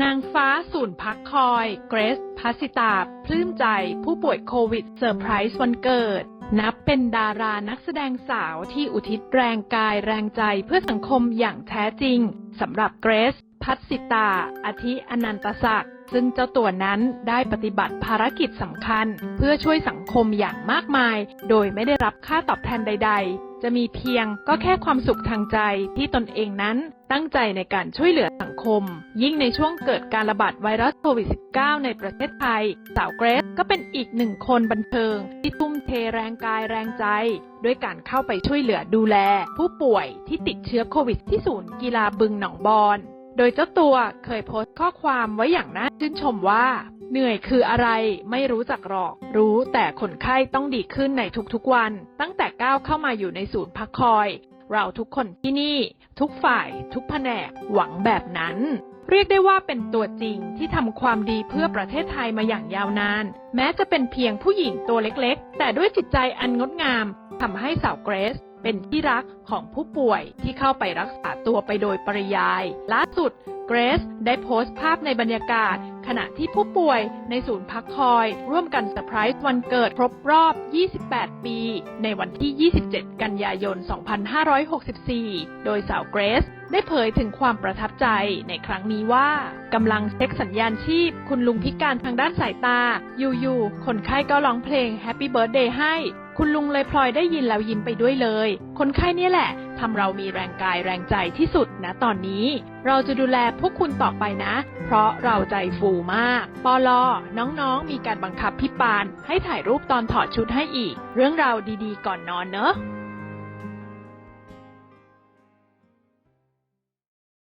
นางฟ้าศูนย์พักคอย เกรซพัสิตาปลื้มใจ ผู้ป่วยโควิดเซอร์ไพรส์วันเกิด นับเป็นดารานักแสดงสาวที่อุทิศแรงกายแรงใจเพื่อสังคมอย่างแท้จริงสำหรับเกรซพัสิตา อธิอนันตศักดิ์ซึ่งเจ้าตัวนั้นได้ปฏิบัติภารกิจสำคัญ เพื่อช่วยสังคมอย่างมากมาย โดยไม่ได้รับค่าตอบแทนใด ๆ จะมีเพียงก็แค่ความสุขทางใจที่ตนเองนั้นตั้งใจในการช่วยเหลือสังคม ยิ่งในช่วงเกิดการระบาดไวรัสโควิด -19 ในประเทศไทย สาวเกรซก็เป็นอีกหนึ่งคนบันเทิง ที่ทุ่มเทแรงกายแรงใจ ด้วยการเข้าไปช่วยเหลือดูแล ผู้ป่วยที่ติดเชื้อโควิดที่ศูนย์กีฬาบึงหนองบอน โดยเจ้าตัวเคยโพสต์ข้อความไว้อย่างน่าชื่นชมว่า เหนื่อยคืออะไรไม่รู้จักหรอก รู้แต่คนไข้ต้องดีขึ้นในทุกๆวัน ตั้งแต่ก้าวเข้ามาอยู่ในศูนย์พักคอย เราทุกคนที่นี่ ทุกฝ่าย ทุกแผนกหวังแบบนั้น เรียกได้ว่าเป็นตัวจริงที่ทำความดีเพื่อประเทศไทยมาอย่างยาวนาน แม้จะเป็นเพียงผู้หญิงตัวเล็กๆ แต่ด้วยจิตใจอันงดงามทำให้สาวเกรซ เป็นที่รักของผู้ป่วยที่เข้าไปรักษาตัวไปโดยปริยายล่าสุดเกรซได้โพสต์ภาพในบรรยากาศ ขณะที่ผู้ป่วยในศูนย์พักคอย ร่วมกันเซอร์ไพรส์วันเกิดครบรอบ 28 ปี ในวันที่ 27 กันยายน 2564 โดยสาวเกรซได้เผยถึงความประทับใจในครั้งนี้ว่ากำลังเช็คสัญญาณชีพ คุณลุงพิการทางด้านสายตา อยู่ๆ คนไข้ก็ร้องเพลง Happy Birthday ให้ คุณลุงเลยพลอยได้ยินแล้วยิ้มไปด้วยเลย คนไข้เนี่ยแหละทำเรามีแรงกายแรงใจที่สุดนะตอนนี้ เราจะดูแลพวกคุณต่อไปนะ เพราะเราใจฟูมาก ปอลอน้องๆ มีการบังคับพี่ปาน ให้ถ่ายรูปตอนถอดชุดให้อีก เรื่องราวดีๆ ก่อนนอนเนอะ